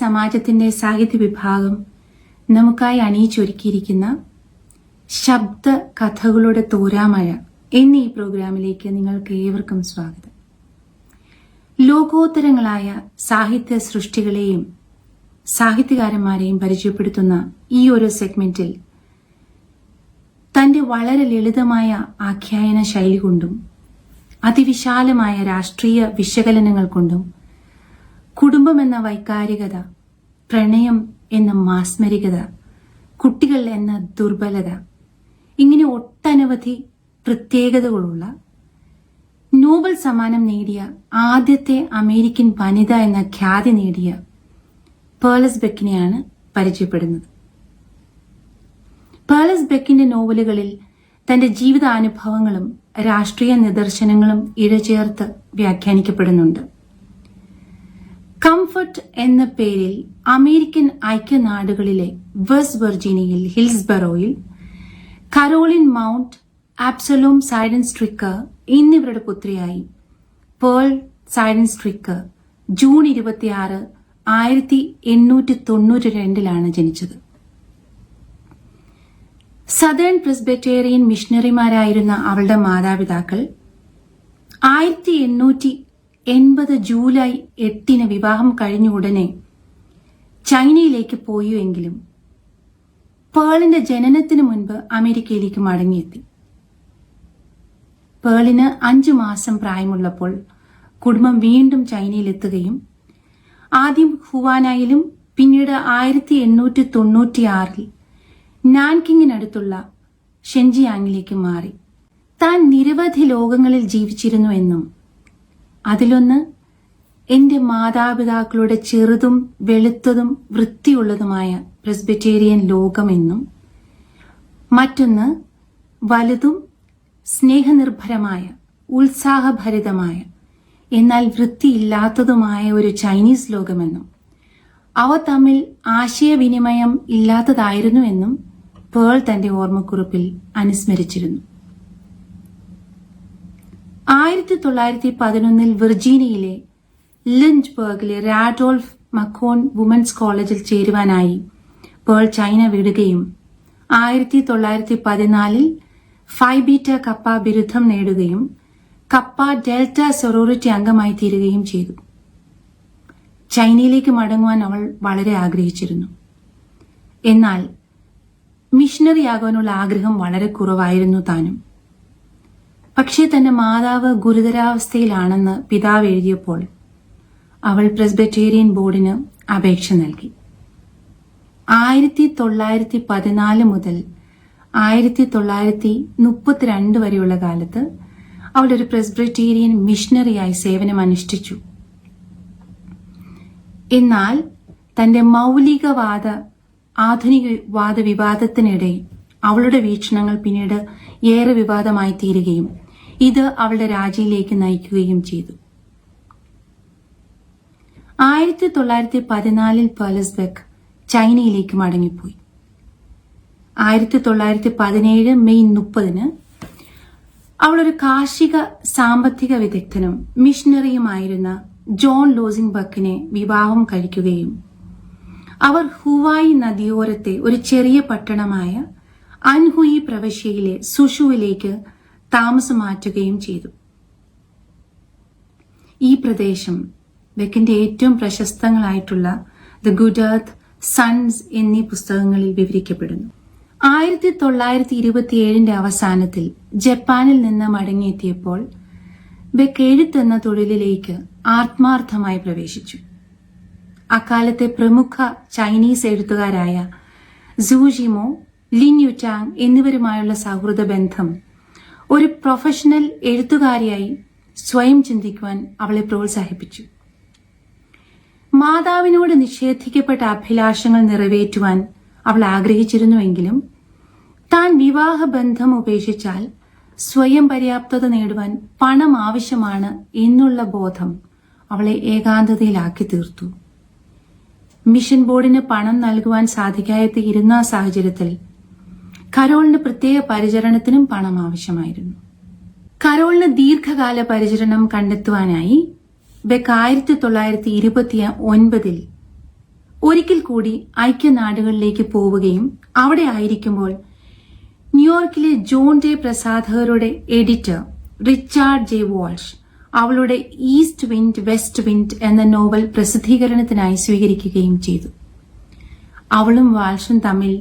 സമാജത്തിന്റെ സാഹിത്യ വിഭാഗം നമുക്കായി അണിയിച്ചൊരുക്കിയിരിക്കുന്ന ശബ്ദ കഥകളുടെ തോരാമഴ എന്നീ പ്രോഗ്രാമിലേക്ക് നിങ്ങൾക്ക് ഏവർക്കും സ്വാഗതം. ലോകോത്തരങ്ങളായ സാഹിത്യ സൃഷ്ടികളെയും സാഹിത്യകാരന്മാരെയും പരിചയപ്പെടുത്തുന്ന ഈ ഒരു സെഗ്മെന്റിൽ തന്റെ വളരെ ലളിതമായ ആഖ്യായന ശൈലി കൊണ്ടും അതിവിശാലമായ രാഷ്ട്രീയ വിശകലനങ്ങൾ കൊണ്ടും കുടുംബം എന്ന വൈകാരികത പ്രണയം എന്ന മാസ്മരികത കുട്ടികൾ എന്ന ദുർബലത ഇങ്ങനെ ഒട്ടനവധി പ്രത്യേകതകളുള്ള നോബൽ സമ്മാനം നേടിയ ആദ്യത്തെ അമേരിക്കൻ വനിത എന്ന ഖ്യാതി നേടിയ പേളസ് ബെക്കിനെയാണ് പരിചയപ്പെടുന്നത്. പേളസ് ബെക്കിന്റെ നോവലുകളിൽ തന്റെ ജീവിതാനുഭവങ്ങളും രാഷ്ട്രീയ നിദർശനങ്ങളും ഇഴചേർത്ത് വ്യാഖ്യാനിക്കപ്പെടുന്നുണ്ട്. കംഫർട്ട് എന്ന പേരിൽ അമേരിക്കൻ ഐക്യനാടുകളിലെ വെസ്റ്റ് വെർജീനിയയിൽ ഹിൽസ്ബറോയിൽ Caroline Maude Absalom Sydenstricker എന്നിവരുടെ പുത്രിയായി പേൾ സൈഡൻ സ്ട്രിക്കർ ജൂൺ ഇരുപത്തിയാറ് ആയിരത്തി എണ്ണൂറ്റി തൊണ്ണൂറ്റി രണ്ടിലാണ് ജനിച്ചത്. സദേൺ പ്രിസ്ബെറ്റേറിയൻ മിഷണറിമാരായിരുന്ന അവളുടെ മാതാപിതാക്കൾ ആയിരത്തി എണ്ണൂറ്റി എൺപത് ജൂലൈ എട്ടിന് വിവാഹം കഴിഞ്ഞ ഉടനെ ചൈനയിലേക്ക് പോയുവെങ്കിലും പേളിന്റെ ജനനത്തിന് മുൻപ് അമേരിക്കയിലേക്ക് മടങ്ങിയെത്തി. പേളിന് അഞ്ചു മാസം പ്രായമുള്ളപ്പോൾ കുടുംബം വീണ്ടും ചൈനയിലെത്തുകയും ആദ്യം ഹുവാനായിലും പിന്നീട് ആയിരത്തി എണ്ണൂറ്റി തൊണ്ണൂറ്റിയാറിൽ നാൻകിങ്ങിനടുത്തുള്ള ഷെൻജിയാങ്ങിലേക്ക് മാറി. താൻ നിരവധി ലോകങ്ങളിൽ ജീവിച്ചിരുന്നു എന്നും അതിലൊന്ന് എന്റെ മാതാപിതാക്കളുടെ ചെറുതും വെളുത്തതും വൃത്തിയുള്ളതുമായ പ്രസ്ബിറ്റേറിയൻ ലോകമെന്നും മറ്റൊന്ന് വലുതും സ്നേഹനിർഭരമായ ഉത്സാഹഭരിതമായ എന്നാൽ വൃത്തിയില്ലാത്തതുമായ ഒരു ചൈനീസ് ലോകമെന്നും അവ തമ്മിൽ ആശയവിനിമയം ഇല്ലാത്തതായിരുന്നുവെന്നും പേൾ തന്റെ ഓർമ്മക്കുറിപ്പിൽ അനുസ്മരിച്ചിരുന്നു. ആയിരത്തി തൊള്ളായിരത്തി പതിനൊന്നിൽ വിർജീനിയയിലെ ലിഞ്ച്ബർഗിലെ റാഡോൾഫ് മക്കോൺ വുമൻസ് കോളേജിൽ ചേരുവാനായി പേൾ ചൈന വിടുകയും ആയിരത്തി തൊള്ളായിരത്തി പതിനാലിൽ ഫൈബീറ്റ കപ്പ ബിരുദം നേടുകയും കപ്പ ഡെൽറ്റ സെറോറിറ്റി അംഗമായി തീരുകയും ചെയ്തു. ചൈനയിലേക്ക് മടങ്ങുവാൻ അവൾ വളരെ ആഗ്രഹിച്ചിരുന്നു. എന്നാൽ മിഷണറിയാകാനുള്ള ആഗ്രഹം വളരെ കുറവായിരുന്നു താനും. പക്ഷേ തന്റെ മാതാവ് ഗുരുതരാവസ്ഥയിലാണെന്ന് പിതാവ് എഴുതിയപ്പോൾ അവൾ പ്രസ്ബറ്റേറിയൻ ബോർഡിന് അപേക്ഷ നൽകി. ആയിരത്തി തൊള്ളായിരത്തി പതിനാല് മുതൽ ആയിരത്തി തൊള്ളായിരത്തി മുപ്പത്തിരണ്ട് വരെയുള്ള കാലത്ത് അവൾ ഒരു പ്രസ്ബറ്റേറിയൻ മിഷണറിയായി സേവനം അനുഷ്ഠിച്ചു എന്നാൽ തന്റെ മൗലികവാദ ആധുനികവാദ വിവാദത്തിനിടെ അവളുടെ വീക്ഷണങ്ങൾ പിന്നീട് ഏറെ വിവാദമായി തീരുകയും ഇത് അവളുടെ രാജിയിലേക്ക് നയിക്കുകയും ചെയ്തു. ആയിരത്തി തൊള്ളായിരത്തി പതിനാലിൽ പേലസ്ബെക്ക് ചൈനയിലേക്ക് മടങ്ങിപ്പോയി. ആയിരത്തി തൊള്ളായിരത്തി പതിനേഴ് മെയ് മുപ്പതിന് അവളൊരു കാർഷിക സാമ്പത്തിക വിദഗ്ധനും മിഷണറിയുമായിരുന്ന ജോൺ ലോസിംഗ് ബക്കിനെ വിവാഹം കഴിക്കുകയും അവർ ഹുവായി നദിയോരത്തെ ഒരു ചെറിയ പട്ടണമായ അൻഹുയി പ്രവശ്യയിലെ സുഷുവിലേക്ക് താമസം മാറ്റുകയും ചെയ്തു. ഈ പ്രദേശം ബെക്കിന്റെ ഏറ്റവും പ്രശസ്തങ്ങളായിട്ടുള്ള ദ ഗുഡ് എർത്ത് സൺസ് എന്നീ പുസ്തകങ്ങളിൽ വിവരിക്കപ്പെടുന്നു. ആയിരത്തി തൊള്ളായിരത്തി ഇരുപത്തിയേഴിന്റെ അവസാനത്തിൽ ജപ്പാനിൽ നിന്ന് മടങ്ങിയെത്തിയപ്പോൾ ബെക്ക് എഴുത്തെന്ന തൊഴിലിലേക്ക് ആത്മാർത്ഥമായി പ്രവേശിച്ചു. അക്കാലത്തെ പ്രമുഖ ചൈനീസ് എഴുത്തുകാരായ സൂജിമോ ലിൻ യുറ്റാങ് എന്നിവരുമായുള്ള സൗഹൃദ ബന്ധം ഒരു പ്രൊഫഷണൽ എഴുത്തുകാരിയായി സ്വയം ചിന്തിക്കുവാൻ അവളെ പ്രോത്സാഹിപ്പിച്ചു. മാതാവിനോട് നിഷേധിക്കപ്പെട്ട അഭിലാഷങ്ങൾ നിറവേറ്റുവാൻ അവൾ ആഗ്രഹിച്ചിരുന്നുവെങ്കിലും താൻ വിവാഹബന്ധം ഉപേക്ഷിച്ചാൽ സ്വയം പര്യാപ്തത നേടുവാൻ പണം ആവശ്യമാണ് എന്നുള്ള ബോധം അവളെ ഏകാന്തതയിലാക്കി തീർത്തു. മിഷൻ ബോർഡിന് പണം നൽകുവാൻ സാധിക്കാതെ ഇരുന്ന സാഹചര്യത്തിൽ കരോളിന് പ്രത്യേക പരിചരണത്തിനും പണം ആവശ്യമായിരുന്നു. കരോളിന് ദീർഘകാല പരിചരണം കണ്ടെത്തുവാനായി ബെക്ക് ആയിരത്തി തൊള്ളായിരത്തി ഇരുപത്തി ഒൻപതിൽ ഒരിക്കൽ കൂടി ഐക്യനാടുകളിലേക്ക് പോവുകയും അവിടെ ആയിരിക്കുമ്പോൾ ന്യൂയോർക്കിലെ ജോൺ ജെ പ്രസാധകരുടെ എഡിറ്റർ റിച്ചാർഡ് ജെ വാൾഷ് അവളുടെ ഈസ്റ്റ് വിൻഡ് വെസ്റ്റ് വിൻഡ് എന്ന നോവൽ പ്രസിദ്ധീകരണത്തിനായി സ്വീകരിക്കുകയും ചെയ്തു. അവളും വാൾഷും തമ്മിൽ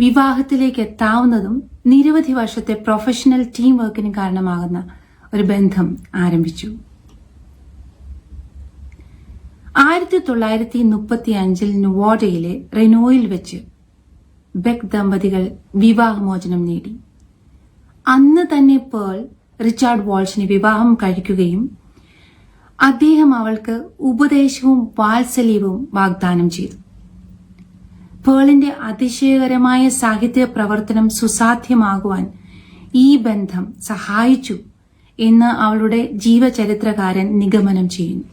വിവാഹത്തിലേക്ക് എത്താവുന്നതും നിരവധി വർഷത്തെ പ്രൊഫഷണൽ ടീം വർക്കിന് കാരണമാകുന്ന ഒരു ബന്ധം ആരംഭിച്ചു. ആയിരത്തി തൊള്ളായിരത്തി മുപ്പത്തി അഞ്ചിൽ നുവോഡയിലെ റെനോയിൽ വെച്ച് ബെക് ദമ്പതികൾ വിവാഹമോചനം നേടി. അന്ന് തന്നെ പേൾ റിച്ചാർഡ് വാൾഷിനെ വിവാഹം കഴിക്കുകയും അദ്ദേഹം അവൾക്ക് ഉപദേശവും വാത്സല്യവും വാഗ്ദാനം ചെയ്തു. പേളിന്റെ അതിശയകരമായ സാഹിത്യ പ്രവർത്തനം സുസാധ്യമാകുവാൻ ഈ ബന്ധം സഹായിച്ചു എന്ന് അവളുടെ ജീവചരിത്രകാരൻ നിഗമനം ചെയ്യുന്നു.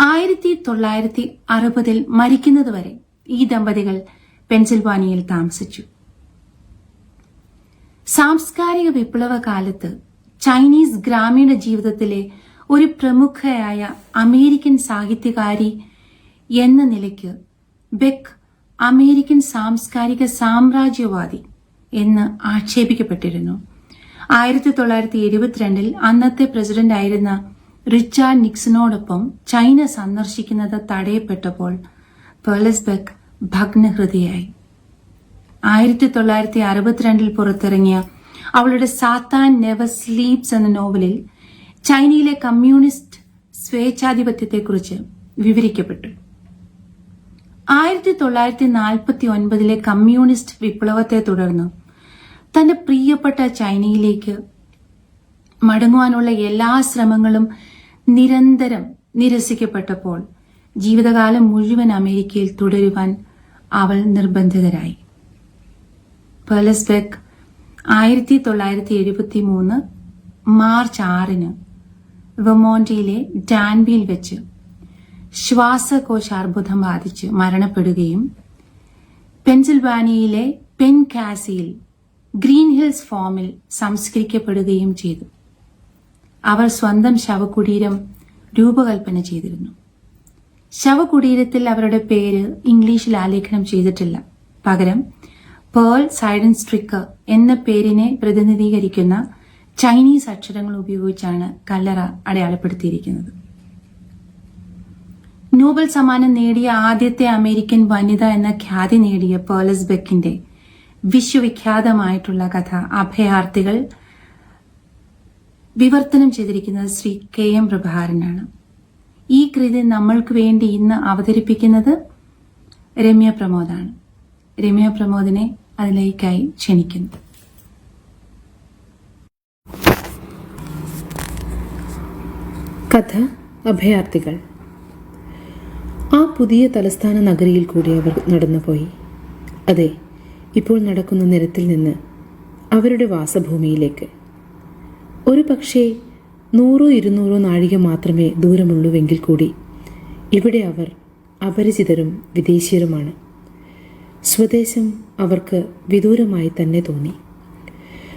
ആയിരത്തി തൊള്ളായിരത്തി അറുപതിൽ മരിക്കുന്നതുവരെ ഈ ദമ്പതികൾ പെൻസിൽവാനിയയിൽ താമസിച്ചു. സാംസ്കാരിക വിപ്ലവ കാലത്ത് ചൈനീസ് ഗ്രാമീണ ജീവിതത്തിലെ ഒരു പ്രമുഖയായ അമേരിക്കൻ സാഹിത്യകാരി എന്ന നിലയ്ക്ക് ബെക്ക് അമേരിക്കൻ സാംസ്കാരിക സാമ്രാജ്യവാദി എന്ന് ആക്ഷേപിക്കപ്പെട്ടിരുന്നു. ആയിരത്തി തൊള്ളായിരത്തി എഴുപത്തിരണ്ടിൽ അന്നത്തെ പ്രസിഡന്റായിരുന്ന റിച്ചാർഡ് നിക്സണോടൊപ്പം ചൈന സന്ദർശിക്കുന്നത് തടയപ്പെട്ടപ്പോൾ പേളസ് ബെക്ക് ഭഗ്നഹൃദയായി. ആയിരത്തി തൊള്ളായിരത്തി അറുപത്തിരണ്ടിൽ പുറത്തിറങ്ങിയ അവളുടെ സാത്താൻ നെവർ സ്ലീപ്സ് എന്ന നോവലിൽ ചൈനയിലെ കമ്മ്യൂണിസ്റ്റ് സ്വേച്ഛാധിപത്യത്തെക്കുറിച്ച് വിവരിക്കപ്പെട്ടു. ആയിരത്തി തൊള്ളായിരത്തി നാൽപ്പത്തി ഒൻപതിലെ കമ്മ്യൂണിസ്റ്റ് വിപ്ലവത്തെ തുടർന്ന്. തന്റെ പ്രിയപ്പെട്ട ചൈനയിലേക്ക് മടങ്ങുവാനുള്ള എല്ലാ ശ്രമങ്ങളും നിരന്തരം നിരസിക്കപ്പെട്ടപ്പോൾ ജീവിതകാലം മുഴുവൻ അമേരിക്കയിൽ തുടരുവാൻ അവൾ നിർബന്ധിതരായി. പേലസ്ബെക്ക് ആയിരത്തി തൊള്ളായിരത്തി എഴുപത്തി മൂന്ന് മാർച്ച് ആറിന് വെമോണ്ടിയിലെ ഡാൻബിയിൽ വെച്ച് ശ്വാസകോശാർബുദം ബാധിച്ച് മരണപ്പെടുകയും പെൻസിൽവാനിയയിലെ പെൻ കാസിയിൽ ഗ്രീൻ ഹിൽസ് ഫോമിൽ സംസ്കരിക്കപ്പെടുകയും ചെയ്തു. അവർ സ്വന്തം ശവകുടീരം രൂപകൽപ്പന ചെയ്തിരുന്നു. ശവകുടീരത്തിൽ അവരുടെ പേര് ഇംഗ്ലീഷിൽ ആലേഖനം ചെയ്തിട്ടില്ല. പകരം പേൾ സൈഡൻ സ്ട്രിക്കർ എന്ന പേരിനെ പ്രതിനിധീകരിക്കുന്ന ചൈനീസ് അക്ഷരങ്ങൾ ഉപയോഗിച്ചാണ് കല്ലറ അടയാളപ്പെടുത്തിയിരിക്കുന്നത്. നോബൽ സമ്മാനം നേടിയ ആദ്യത്തെ അമേരിക്കൻ വനിത എന്ന ഖ്യാതി നേടിയ പേളസ് ബെക്കിന്റെ വിശ്വവിഖ്യാതമായിട്ടുള്ള കഥ അഭയാർത്ഥികൾ വിവർത്തനം ചെയ്തിരിക്കുന്നത് ശ്രീ കെ എം പ്രഭാകരനാണ്. ഈ കൃതി നമ്മൾക്ക് വേണ്ടി ഇന്ന് അവതരിപ്പിക്കുന്നത് രമ്യ പ്രമോദാണ്. രമ്യ പ്രമോദിനെ അതിലേക്കായി ക്ഷണിക്കുന്നു. കഥ അഭയാർത്ഥികൾ പുതിയ തലസ്ഥാന നഗരിയിൽ കൂടി അവർ നടന്നുപോയി. അതെ ഇപ്പോൾ നടക്കുന്ന നിരത്തിൽ നിന്ന് അവരുടെ വാസഭൂമിയിലേക്ക്. ഒരു പക്ഷേ നൂറോ ഇരുന്നൂറോ നാഴിക മാത്രമേ ദൂരമുള്ളൂവെങ്കിൽ കൂടി ഇവിടെ അവർ അപരിചിതരും വിദേശീയരുമാണ്. സ്വദേശം അവർക്ക് വിദൂരമായി തന്നെ തോന്നി.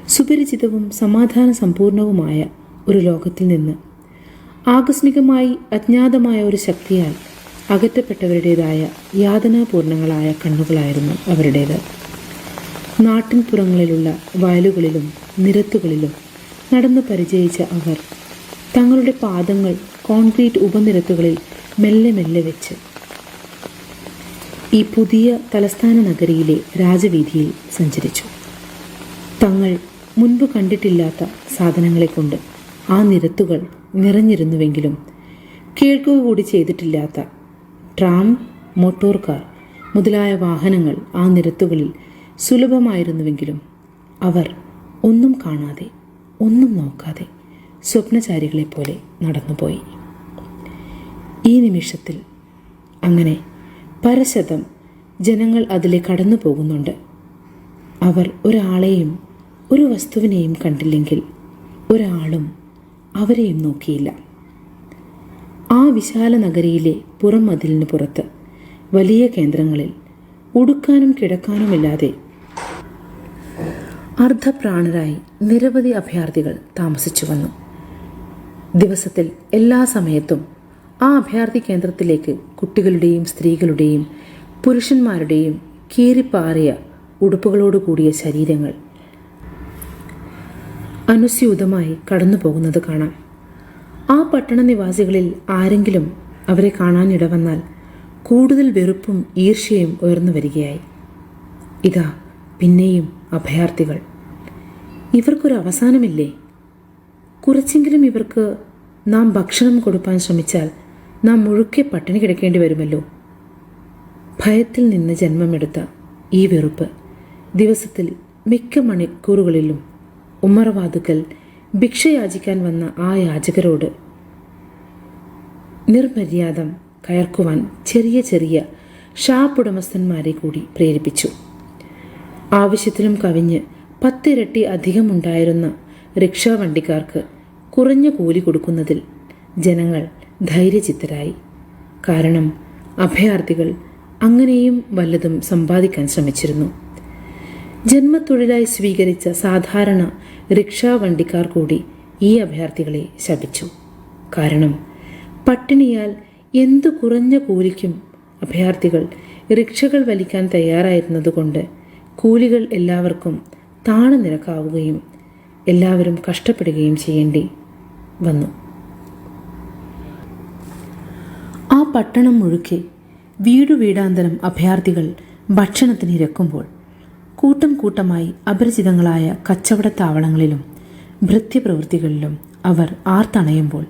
സുപരിചിതവും സമാധാന സമ്പൂർണവുമായ ഒരു ലോകത്തിൽ നിന്ന് ആകസ്മികമായി അജ്ഞാതമായ ഒരു ശക്തിയാൽ അകറ്റപ്പെട്ടവരുടേതായ യാതനാപൂർണങ്ങളായ കണ്ണുകളായിരുന്നു അവരുടേത്. നാട്ടിൻപുറങ്ങളിലുള്ള വയലുകളിലും നിരത്തുകളിലും നടന്നു പരിചയിച്ച അവർ തങ്ങളുടെ പാദങ്ങൾ കോൺക്രീറ്റ് ഉപനിരത്തുകളിൽ മെല്ലെ മെല്ലെ വെച്ച് ഈ പുതിയ തലസ്ഥാന നഗരിയിലെ രാജവീതിയിൽ സഞ്ചരിച്ചു. തങ്ങൾ മുൻപ് കണ്ടിട്ടില്ലാത്ത സാധനങ്ങളെ കൊണ്ട് ആ നിരത്തുകൾ നിറഞ്ഞിരുന്നുവെങ്കിലും കേൾക്കുക കൂടി ചെയ്തിട്ടില്ലാത്ത ട്രാം മോട്ടോർ കാർ മുതലായ വാഹനങ്ങൾ ആ നിരത്തുകളിൽ സുലഭമായിരുന്നുവെങ്കിലും അവർ ഒന്നും കാണാതെ ഒന്നും നോക്കാതെ സ്വപ്നചാരികളെപ്പോലെ നടന്നുപോയി. ഈ നിമിഷത്തിൽ അങ്ങനെ പരശതം ജനങ്ങൾ അതിലെ കടന്നു പോകുന്നുണ്ട്. അവർ ഒരാളെയും ഒരു വസ്തുവിനെയും കണ്ടില്ലെങ്കിൽ ഒരാളും അവരെയും നോക്കിയില്ല. ആ വിശാല നഗരിയിലെ പുറം മതിലിന് പുറത്ത് വലിയ കേന്ദ്രങ്ങളിൽ ഉടുക്കാനും കിടക്കാനുമില്ലാതെ അർദ്ധപ്രാണരായി നിരവധി അഭയാർത്ഥികൾ താമസിച്ചു വന്നു. ദിവസത്തിൽ എല്ലാ സമയത്തും ആ അഭയാർത്ഥി കേന്ദ്രത്തിലേക്ക് കുട്ടികളുടെയും സ്ത്രീകളുടെയും പുരുഷന്മാരുടെയും കീറിപ്പാറിയ ഉടുപ്പുകളോട് കൂടിയ ശരീരങ്ങൾ അനുസ്യൂതമായി കടന്നു പോകുന്നത് കാണാം. ആ പട്ടണ നിവാസികളിൽ ആരെങ്കിലും അവരെ കാണാനിട വന്നാൽ കൂടുതൽ വെറുപ്പും ഈർഷ്യയും ഉയർന്നു വരികയായി. ഇതാ പിന്നെയും അഭയാർത്ഥികൾ. ഇവർക്കൊരു അവസാനമില്ലേ? കുറച്ചെങ്കിലും ഇവർക്ക് നാം ഭക്ഷണം കൊടുക്കാൻ ശ്രമിച്ചാൽ നാം മുഴുക്കെ പട്ടിണി കിടക്കേണ്ടി വരുമല്ലോ? ഭയത്തിൽ നിന്ന് ജന്മമെടുത്ത ഈ വെറുപ്പ് ദിവസത്തിൽ മിക്ക മണിക്കൂറുകളിലും ഉമ്മറവാതുക്കൽ ഭിക്ഷ യാചിക്കാൻ വന്ന ആ യാചകരോട് നിർമര്യാദം കയർക്കുവാൻ ചെറിയ ചെറിയ ഷാപ്പുടമസ്ഥന്മാരെ കൂടി പ്രേരിപ്പിച്ചു. ആവശ്യത്തിലും കവിഞ്ഞ് പത്തിരട്ടി അധികമുണ്ടായിരുന്ന റിക്ഷാ വണ്ടിക്കാർക്ക് കുറഞ്ഞ കൂലി കൊടുക്കുന്നതിൽ ജനങ്ങൾ ധൈര്യചിത്തരായി. കാരണം അഭയാർത്ഥികൾ അങ്ങനെയും വല്ലതും സമ്പാദിക്കാൻ ശ്രമിച്ചിരുന്നു. ജന്മത്തൊഴിലായി സ്വീകരിച്ച സാധാരണ റിക്ഷാ വണ്ടിക്കാർ കൂടി ഈ അഭയാർത്ഥികളെ ശപിച്ചു. കാരണം പട്ടിണിയാൽ എന്തു കുറഞ്ഞ കൂലിക്കും അഭയാർത്ഥികൾ റിക്ഷകൾ വലിക്കാൻ തയ്യാറായിരുന്നതുകൊണ്ട് കൂലികൾ എല്ലാവർക്കും താണ നിരക്കാവുകയും എല്ലാവരും കഷ്ടപ്പെടുകയും ചെയ്യേണ്ടി വന്നു. ആ പട്ടണം മുഴുക്കെ വീടു വീടാന്തരം അഭയാർത്ഥികൾ ഭക്ഷണത്തിന് ഇരക്കുമ്പോൾ കൂട്ടം കൂട്ടമായി അപരിചിതങ്ങളായ കച്ചവട താവളങ്ങളിലും ഭൃത്യപ്രവൃത്തികളിലും അവർ ആർത്തണയുമ്പോൾ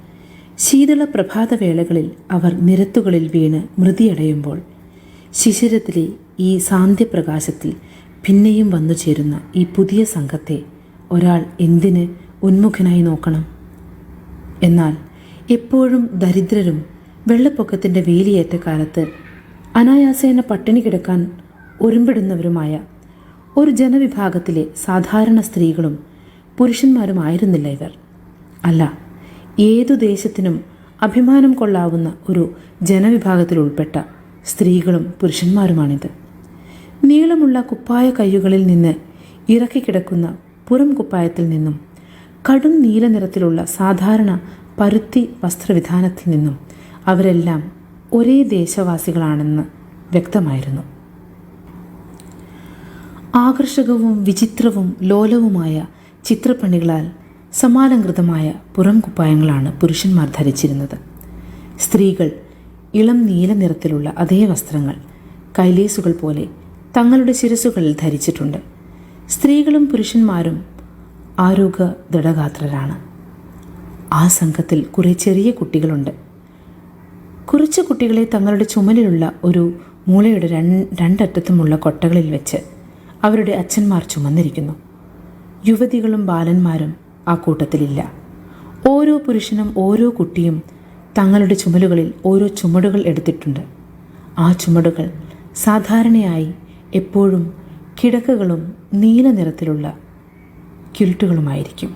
ശീതള പ്രഭാതവേളകളിൽ അവർ നിരത്തുകളിൽ വീണ് മൃതിയടയുമ്പോൾ ശിശിരത്തിലെ ഈ സാന്ധ്യപ്രകാശത്തിൽ പിന്നെയും വന്നു ചേരുന്ന ഈ പുതിയ സംഘത്തെ ഒരാൾ എന്തിന് ഉന്മുഖനായി നോക്കണം? എന്നാൽ എപ്പോഴും ദരിദ്രരും വെള്ളപ്പൊക്കത്തിന്റെ വേലിയേറ്റ കാലത്ത് അനായാസേന പട്ടിണി കിടക്കാൻ ഒരുമ്പെടുന്നവരുമായ ഒരു ജനവിഭാഗത്തിലെ സാധാരണ സ്ത്രീകളും പുരുഷന്മാരുമായിരുന്നില്ല ഇവർ. അല്ല ഏതു ദേശത്തിനും അഭിമാനം കൊള്ളാവുന്ന ഒരു ജനവിഭാഗത്തിൽ ഉൾപ്പെട്ട സ്ത്രീകളും പുരുഷന്മാരുമാണിത്. നീളമുള്ള കുപ്പായ കയ്യുകളിൽ നിന്ന് ഇറക്കിക്കിടക്കുന്ന പുറം കുപ്പായത്തിൽ നിന്നും കടും നീല നിറത്തിലുള്ള സാധാരണ പരുത്തി വസ്ത്രവിധാനത്തിൽ നിന്നും അവരെല്ലാം ഒരേ ദേശവാസികളാണെന്ന് വ്യക്തമായിരുന്നു. ആകർഷകവും വിചിത്രവും ലോലവുമായ ചിത്രപ്പണികളാൽ സമാലങ്കൃതമായ പുറം കുപ്പായങ്ങളാണ് പുരുഷന്മാർ ധരിച്ചിരുന്നത്. സ്ത്രീകൾ ഇളം നീല നിറത്തിലുള്ള അതേ വസ്ത്രങ്ങൾ കൈലേസുകൾ പോലെ തങ്ങളുടെ ശിരസുകളിൽ ധരിച്ചിട്ടുണ്ട്. സ്ത്രീകളും പുരുഷന്മാരും ആരോഗ്യ ദൃഢഗാത്രരാണ് ആ സംഘത്തിൽ കുറേ ചെറിയ കുട്ടികളുണ്ട്. കുറച്ച് കുട്ടികളെ തങ്ങളുടെ ചുമലിലുള്ള ഒരു മൂളയുടെ രണ്ടറ്റത്തുമുള്ള കൊട്ടകളിൽ വെച്ച് അവരുടെ അച്ഛന്മാർ ചുമന്നിരിക്കുന്നു. യുവതികളും ബാലന്മാരും ആ കൂട്ടത്തിലില്ല. ഓരോ പുരുഷനും ഓരോ കുട്ടിയും തങ്ങളുടെ ചുമലുകളിൽ ഓരോ ചുമടുകൾ എടുത്തിട്ടുണ്ട്. ആ ചുമടുകൾ സാധാരണയായി എപ്പോഴും കിടക്കകളും നീല നിറത്തിലുള്ള കിൽട്ടുകളുമായിരിക്കും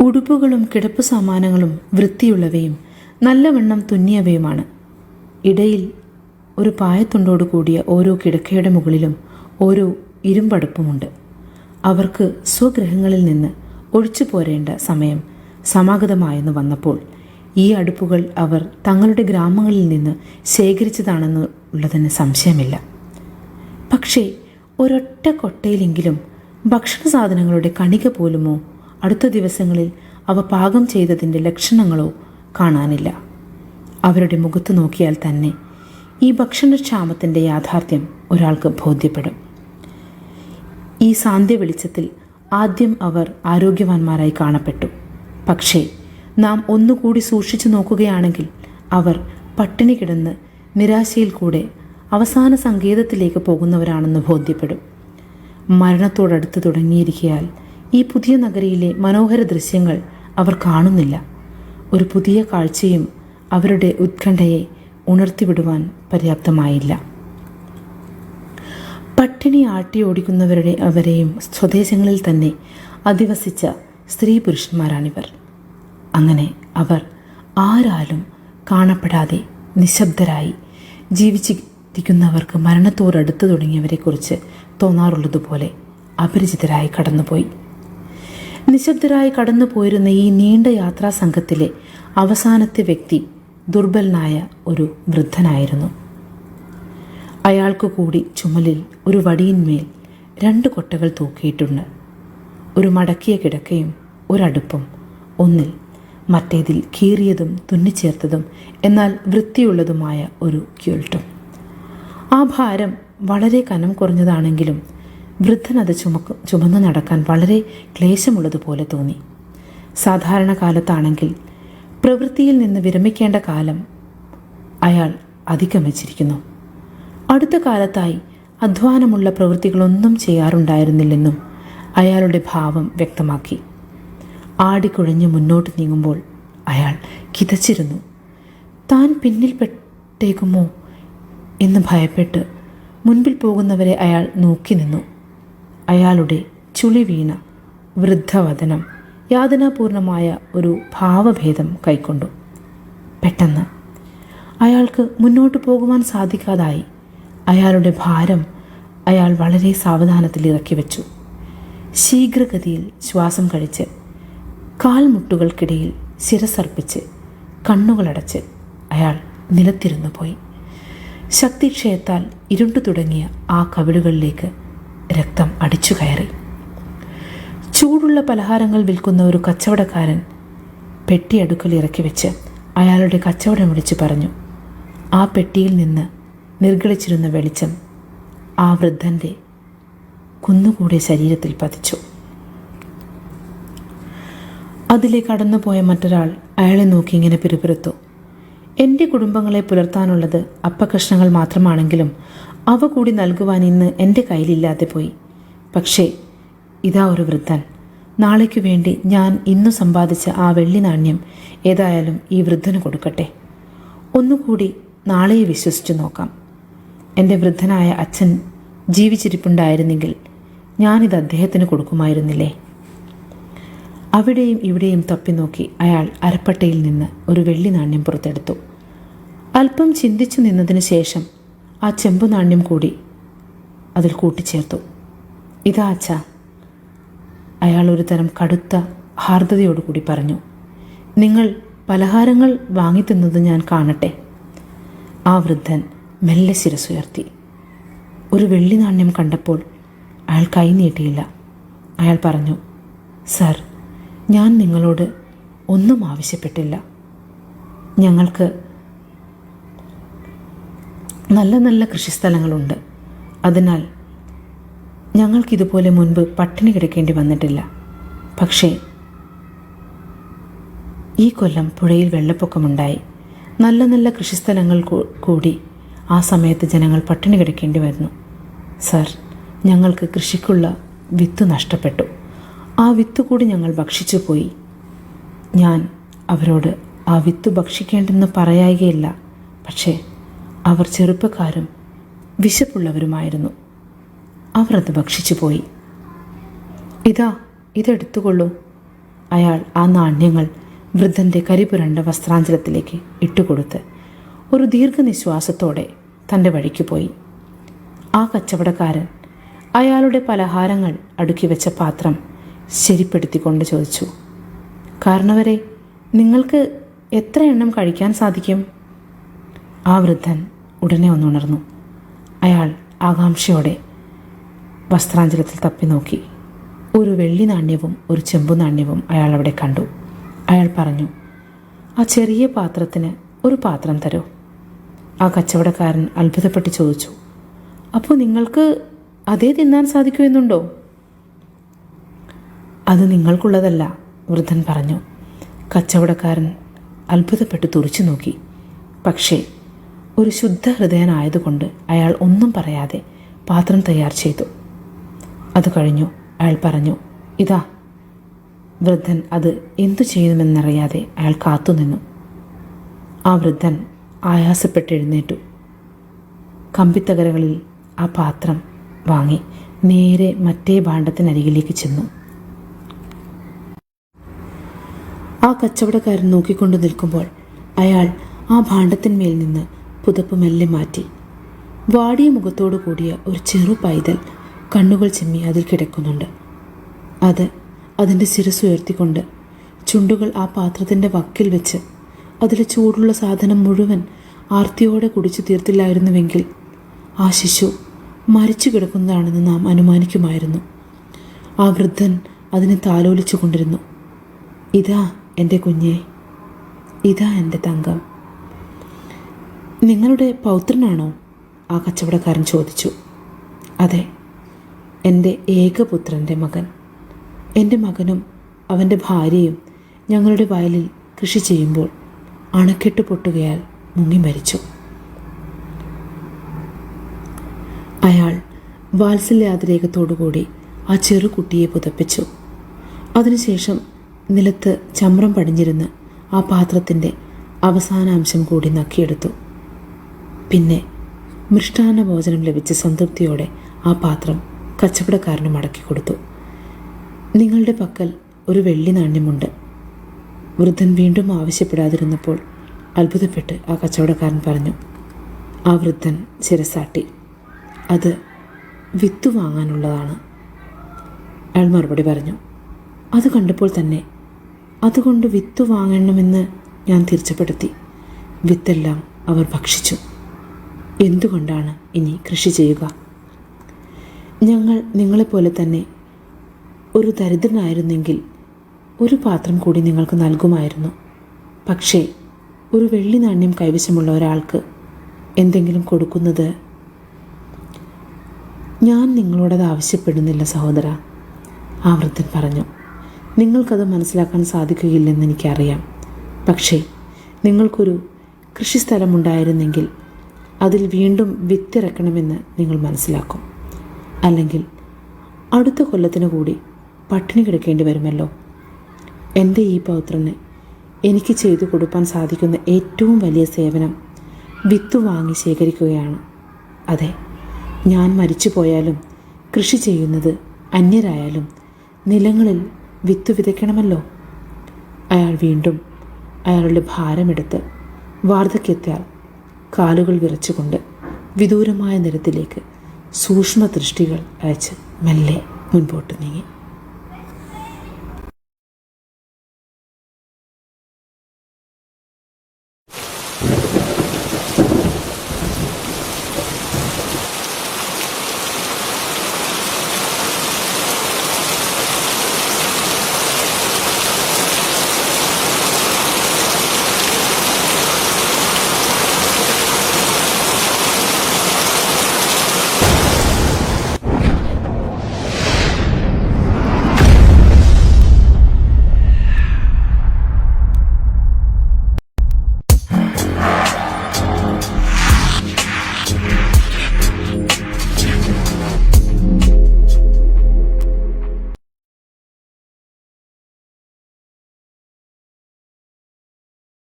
ഉടുപ്പുകളും കിടപ്പ് സാമാനങ്ങളും വൃത്തിയുള്ളവയും നല്ലവണ്ണം തുന്നിയവയുമാണ്. ഇടയിൽ ഒരു പായത്തുണ്ടോട് കൂടിയ ഓരോ കിടക്കയുടെ മുകളിലും ഓരോ ഇരുമ്പടുപ്പുമുണ്ട്. അവർക്ക് സ്വഗ്രഹങ്ങളിൽ നിന്ന് ഒഴിച്ചു പോരേണ്ട സമയം സമാഗതമായെന്ന് വന്നപ്പോൾ ഈ അടുപ്പുകൾ അവർ തങ്ങളുടെ ഗ്രാമങ്ങളിൽ നിന്ന് ശേഖരിച്ചതാണെന്ന് ഉള്ളതിന് സംശയമില്ല. പക്ഷേ ഒരൊറ്റ കൊട്ടയിലെങ്കിലും ഭക്ഷണ സാധനങ്ങളുടെ കണിക പോലുമോ അടുത്ത ദിവസങ്ങളിൽ അവ പാകം ചെയ്തതിന്റെ ലക്ഷണങ്ങളോ കാണാനില്ല. അവരുടെ മുഖത്ത് നോക്കിയാൽ തന്നെ ഈ ഭക്ഷണക്ഷാമത്തിന്റെ യാഥാർത്ഥ്യം ഒരാൾക്ക് ബോധ്യപ്പെടും. ഈ സാന്ധ്യ വെളിച്ചത്തിൽ ആദ്യം അവർ ആരോഗ്യവാന്മാരായി കാണപ്പെട്ടു. പക്ഷേ നാം ഒന്നുകൂടി സൂക്ഷിച്ചു നോക്കുകയാണെങ്കിൽ അവർ പട്ടിണി കിടന്ന് നിരാശയിൽ കൂടെ അവസാന സങ്കേതത്തിലേക്ക് പോകുന്നവരാണെന്ന് ബോധ്യപ്പെടും. മരണത്തോടടുത്ത് തുടങ്ങിയിരിക്കയാൽ ഈ പുതിയ നഗരിയിലെ മനോഹര ദൃശ്യങ്ങൾ അവർ കാണുന്നില്ല. ഒരു പുതിയ കാഴ്ചയും അവരുടെ ഉത്കണ്ഠയെ ഉണർത്തിവിടുവാൻ പര്യാപ്തമായില്ല. പട്ടിണി ആട്ടി ഓടിക്കുന്നവരുടെ അവരെയും സ്വദേശങ്ങളിൽ തന്നെ അധിവസിച്ച സ്ത്രീ പുരുഷന്മാരാണിവർ. അങ്ങനെ അവർ ആരാലും കാണപ്പെടാതെ നിശബ്ദരായി ജീവിച്ചിരിക്കുന്നവർക്ക് മരണത്തോടടുത്ത് തുടങ്ങിയവരെക്കുറിച്ച് തോന്നാറുള്ളതുപോലെ അപരിചിതരായി കടന്നുപോയി. നിശബ്ദരായി കടന്നു പോയിരുന്ന ഈ നീണ്ട യാത്രാ സംഘത്തിലെ അവസാനത്തെ വ്യക്തി ദുർബലനായ ഒരു വൃദ്ധനായിരുന്നു. അയാൾക്ക് കൂടി ചുമലിൽ ഒരു വടിയിന്മേൽ രണ്ട് കൊട്ടകൾ തൂക്കിയിട്ടുണ്ട്. ഒരു മടക്കിയ കിടക്കയും ഒരടുപ്പും. ഒന്നിൽ മറ്റേതിൽ കീറിയതും തുന്നിച്ചേർത്തതും എന്നാൽ വൃത്തിയുള്ളതുമായ ഒരു ക്യൂൾട്ടും ആ ഭാരം വളരെ കനം കുറഞ്ഞതാണെങ്കിലും വൃദ്ധൻ അത് ചുമക്ക് ചുമന്നു നടക്കാൻ വളരെ ക്ലേശമുള്ളതുപോലെ തോന്നി. സാധാരണ കാലത്താണെങ്കിൽ പ്രവൃത്തിയിൽ നിന്ന് വിരമിക്കേണ്ട കാലം അയാൾ അതിക്രമിച്ചിരിക്കുന്നു അടുത്ത കാലത്തായി അധ്വാനമുള്ള പ്രവൃത്തികളൊന്നും ചെയ്യാറുണ്ടായിരുന്നില്ലെന്നും അയാളുടെ ഭാവം വ്യക്തമാക്കി. ആടിക്കുഴഞ്ഞ് മുന്നോട്ട് നീങ്ങുമ്പോൾ അയാൾ കിതച്ചിരുന്നു. താൻ പിന്നിൽപ്പെട്ടേക്കുമോ എന്ന് ഭയപ്പെട്ട് മുൻപിൽ പോകുന്നവരെ അയാൾ നോക്കി നിന്നു. അയാളുടെ ചുളി വീണ വൃദ്ധവദനം യാതനാപൂർണമായ ഒരു ഭാവഭേദം കൈക്കൊണ്ടു. പെട്ടെന്ന് അയാൾക്ക് മുന്നോട്ട് പോകുവാൻ സാധിക്കാതായി. അയാളുടെ ഭാരം അയാൾ വളരെ സാവധാനത്തിൽ ഇറക്കി വെച്ചു. ശീഘ്രഗതിയിൽ ശ്വാസം കഴിച്ച് കാൽമുട്ടുകൾക്കിടയിൽ ശിരസർപ്പിച്ച് കണ്ണുകളടച്ച് അയാൾ നിലത്തിരുന്നു പോയി. ശക്തിക്ഷയത്താൽ ഇരുണ്ടു തുടങ്ങിയ ആ കവിളുകളിലേക്ക് രക്തം അടിച്ചു കയറി. ചൂടുള്ള പലഹാരങ്ങൾ വിൽക്കുന്ന ഒരു കച്ചവടക്കാരൻ പെട്ടി അടുക്കൽ ഇറക്കി വെച്ച് അയാളുടെ കച്ചവടം വിളിച്ചു പറഞ്ഞു ആ പെട്ടിയിൽ നിന്ന് നിർഗളിച്ചിരുന്ന വെളിച്ചം ആ വൃദ്ധന്റെ കുന്നുകൂടിയ ശരീരത്തിൽ പതിച്ചു. അതിലെ കടന്നുപോയ മറ്റൊരാൾ അയാളെ നോക്കി ഇങ്ങനെ പിറുപിറുത്തു എന്റെ കുടുംബങ്ങളെ പുലർത്താനുള്ളത് അപ്പകഷ്ണങ്ങൾ മാത്രമാണെങ്കിലും അവ കൂടി നൽകുവാൻ ഇന്ന് എന്റെ കയ്യിലില്ലാതെ പോയി. പക്ഷേ ഇതാ ഒരു വൃദ്ധൻ. നാളേക്കു വേണ്ടി ഞാൻ ഇന്നു സമ്പാദിച്ച ആ വെള്ളി നാണ്യം ഏതായാലും ഈ വൃദ്ധന് കൊടുക്കട്ടെ. ഒന്നുകൂടി നാളെയെ വിശ്വസിച്ചു നോക്കാം. എന്റെ വൃദ്ധനായ അച്ഛൻ ജീവിച്ചിരിപ്പുണ്ടായിരുന്നെങ്കിൽ ഞാനിത് അദ്ദേഹത്തിന് കൊടുക്കുമായിരുന്നില്ലേ? അവിടെയും ഇവിടെയും തപ്പി നോക്കി അയാൾ അരപ്പട്ടയിൽ നിന്ന് ഒരു വെള്ളി നാണ്യം പുറത്തെടുത്തു. അല്പം ചിന്തിച്ചു നിന്നതിന് ശേഷം ആ ചെമ്പു നാണ്യം കൂടി അതിൽ കൂട്ടിച്ചേർത്തു. ഇതാ അച്ഛ അയാൾ ഒരു തരം കടുത്ത ഹാർദതയോടുകൂടി പറഞ്ഞു നിങ്ങൾ പലഹാരങ്ങൾ വാങ്ങിത്തിന്നത് ഞാൻ കാണട്ടെ. ആ വൃദ്ധൻ മെല്ലെ ശിരസുയർത്തി ഒരു വെള്ളി നാണ്യം കണ്ടപ്പോൾ അയാൾ കൈ നീട്ടിയില്ല. അയാൾ പറഞ്ഞു സർ ഞാൻ നിങ്ങളോട് ഒന്നും ആവശ്യപ്പെട്ടില്ല. ഞങ്ങൾക്ക് നല്ല നല്ല കൃഷിസ്ഥലങ്ങളുണ്ട്. അതിനാൽ ഞങ്ങൾക്കിതുപോലെ മുൻപ് പട്ടിണി കിടക്കേണ്ടി വന്നിട്ടില്ല. പക്ഷേ ഈ കൊല്ലം പുഴയിൽ വെള്ളപ്പൊക്കമുണ്ടായി. നല്ല നല്ല കൃഷിസ്ഥലങ്ങൾ കൂടി ആ സമയത്ത് ജനങ്ങൾ പട്ടിണി കിടക്കേണ്ടി വരുന്നു. സർ ഞങ്ങൾക്ക് കൃഷിക്കുള്ള വിത്ത് നഷ്ടപ്പെട്ടു. ആ വിത്ത് കൂടി ഞങ്ങൾ ഭക്ഷിച്ചു പോയി. ഞാൻ അവരോട് ആ വിത്ത് ഭക്ഷിക്കേണ്ടെന്ന് പറയായികയില്ല. പക്ഷേ അവർ ചെറുപ്പക്കാരും വിശപ്പുള്ളവരുമായിരുന്നു. അവർ അത് ഭക്ഷിച്ചു പോയി. ഇതാ ഇതെടുത്തുകൊള്ളൂ. അയാൾ ആ നാണ്യങ്ങൾ വൃദ്ധന്റെ കരിപുരണ്ട വസ്ത്രാഞ്ചലത്തിലേക്ക് ഇട്ടുകൊടുത്ത് ഒരു ദീർഘനിശ്വാസത്തോടെ തന്റെ വഴിക്ക് പോയി. ആ കച്ചവടക്കാരൻ അയാളുടെ പലഹാരങ്ങൾ അടുക്കി വെച്ച പാത്രം ശരിപ്പെടുത്തിക്കൊണ്ട് ചോദിച്ചു കാരണവരെ നിങ്ങൾക്ക് എത്ര എണ്ണം കഴിക്കാൻ സാധിക്കും? ആ വൃദ്ധൻ ഉടനെ ഒന്നുണർന്നു. അയാൾ ആകാംക്ഷയോടെ വസ്ത്രാഞ്ചലത്തിൽ തപ്പി നോക്കി. ഒരു വെള്ളി നാണ്യവും ഒരു ചെമ്പു നാണ്യവും അയാൾ അവിടെ കണ്ടു. അയാൾ പറഞ്ഞു ആ ചെറിയ പാത്രത്തിന് ഒരു പാത്രം തരൂ? ആ കച്ചവടക്കാരൻ അത്ഭുതപ്പെട്ട് ചോദിച്ചു അപ്പോൾ നിങ്ങൾക്ക് അതേ തിന്നാൻ സാധിക്കുമെന്നുണ്ടോ അത് നിങ്ങൾക്കുള്ളതല്ല വൃദ്ധൻ പറഞ്ഞു. കച്ചവടക്കാരൻ അത്ഭുതപ്പെട്ട് തുറിച്ചു നോക്കി. പക്ഷേ ഒരു ശുദ്ധ ഹൃദയനായതുകൊണ്ട് അയാൾ ഒന്നും പറയാതെ പാത്രം തയ്യാർ ചെയ്തു. അത് കഴിഞ്ഞു. അയാൾ പറഞ്ഞു ഇതാ വൃദ്ധൻ അത് എന്തു ചെയ്യുമെന്നറിയാതെ അയാൾ കാത്തുനിന്നു ആ വൃദ്ധൻ ആയാസപ്പെട്ടെഴുന്നേറ്റു കമ്പിത്തകരകളിൽ ആ പാത്രം വാങ്ങി നേരെ മറ്റേ ഭാണ്ഡത്തിനരികിലേക്ക് ചെന്നു. ആ കച്ചവടക്കാരൻ നോക്കിക്കൊണ്ട് നിൽക്കുമ്പോൾ അയാൾ ആ ഭാണ്ഡത്തിന്മേൽ നിന്ന് പുതപ്പ് മെല്ലെ മാറ്റി. വാടിയ മുഖത്തോടു കൂടിയ ഒരു ചെറു പൈതൽ കണ്ണുകൾ ചെമ്മി അതിൽ കിടക്കുന്നുണ്ട്. അത് അതിന്റെ ശിരസ് ഉയർത്തിക്കൊണ്ട് ചുണ്ടുകൾ ആ പാത്രത്തിന്റെ വക്കിൽ വെച്ച് അതിലെ ചൂടുള്ള സാധനം മുഴുവൻ ആർത്തിയോടെ കുടിച്ചു തീർത്തില്ലായിരുന്നുവെങ്കിൽ ആ ശിശു മരിച്ചു കിടക്കുന്നതാണെന്ന് നാം അനുമാനിക്കുമായിരുന്നു. ആ വൃദ്ധൻ അതിനെ താലോലിച്ചു കൊണ്ടിരുന്നു. ഇതാ എന്റെ കുഞ്ഞെ ഇതാ എന്റെ തങ്കം. നിങ്ങളുടെ പൗത്രനാണോ? ആ കച്ചവടക്കാരൻ ചോദിച്ചു. അതെ എന്റെ ഏകപുത്രന്റെ മകൻ. എന്റെ മകനും അവന്റെ ഭാര്യയും ഞങ്ങളുടെ വയലിൽ കൃഷി ചെയ്യുമ്പോൾ അണക്കെട്ട് പൊട്ടുകയാൽ മുങ്ങി മരിച്ചു. അയാൾ വാത്സല്യാതിരേകത്തോടുകൂടി ആ ചെറുകുട്ടിയെ പുതപ്പിച്ചു. അതിനുശേഷം നിലത്ത് ചമ്രം പടിഞ്ഞിരുന്ന് ആ പാത്രത്തിന്റെ അവസാനാംശം കൂടി നക്കിയെടുത്തു. പിന്നെ മൃഷ്ടാന്ന ഭോജനം ലഭിച്ച സംതൃപ്തിയോടെ ആ പാത്രം കച്ചവടക്കാരന് മടക്കി കൊടുത്തു. നിങ്ങളുടെ പക്കൽ ഒരു വെള്ളി നാണ്യമുണ്ട്. വൃദ്ധൻ വീണ്ടും ആവശ്യപ്പെടാതിരുന്നപ്പോൾ അത്ഭുതപ്പെട്ട് ആ കച്ചവടക്കാരൻ പറഞ്ഞു ആ വൃദ്ധൻ ചിരസാട്ടി. അത് വിത്ത് വാങ്ങാനുള്ളതാണ്. അയാൾ മറുപടി പറഞ്ഞു അത് കണ്ടപ്പോൾ തന്നെ അതുകൊണ്ട് വിത്ത് വാങ്ങണമെന്ന് ഞാൻ തീർച്ചപ്പെടുത്തി വിത്തെല്ലാം അവർ ഭക്ഷിച്ചു. എന്തുകൊണ്ടാണ് ഇനി കൃഷി ചെയ്യുക? ഞങ്ങൾ നിങ്ങളെപ്പോലെ തന്നെ ഒരു ദരിദ്രനായിരുന്നെങ്കിൽ ഒരു പാത്രം കൂടി നിങ്ങൾക്ക് നൽകുമായിരുന്നു. പക്ഷേ ഒരു വെള്ളി നാണ്യം കൈവശമുള്ള ഒരാൾക്ക് എന്തെങ്കിലും കൊടുക്കുന്നത്? ഞാൻ നിങ്ങളോടത് ആവശ്യപ്പെടുന്നില്ല സഹോദര ആ വൃദ്ധൻ പറഞ്ഞു. നിങ്ങൾക്കത് മനസ്സിലാക്കാൻ സാധിക്കുകയില്ലെന്ന് എനിക്കറിയാം. പക്ഷേ നിങ്ങൾക്കൊരു കൃഷിസ്ഥലമുണ്ടായിരുന്നെങ്കിൽ അതിൽ വീണ്ടും വിത്തിറക്കണമെന്ന് നിങ്ങൾ മനസ്സിലാക്കും. അല്ലെങ്കിൽ അടുത്ത കൊല്ലത്തിന് കൂടി പട്ടിണി കിടക്കേണ്ടി വരുമല്ലോ? എന്റെ ഈ പൗത്രന് എനിക്ക് ചെയ്തു കൊടുക്കാൻ സാധിക്കുന്ന ഏറ്റവും വലിയ സേവനം വിത്ത് വാങ്ങി ശേഖരിക്കുകയാണ്. അതെ ഞാൻ മരിച്ചു പോയാലും കൃഷി ചെയ്യുന്നത് അന്യരായാലും നിലങ്ങളിൽ വിത്ത് വിതയ്ക്കണമല്ലോ? അയാൾ വീണ്ടും അയാളുടെ ഭാരമെടുത്ത് വാർദ്ധക്യത്താൽ കാലുകൾ വിറച്ചുകൊണ്ട് വിദൂരമായ നിരത്തിലേക്ക് സൂക്ഷ്മ ദൃഷ്ടികൾ അയച്ച് മെല്ലെ മുൻപോട്ട് നീങ്ങി.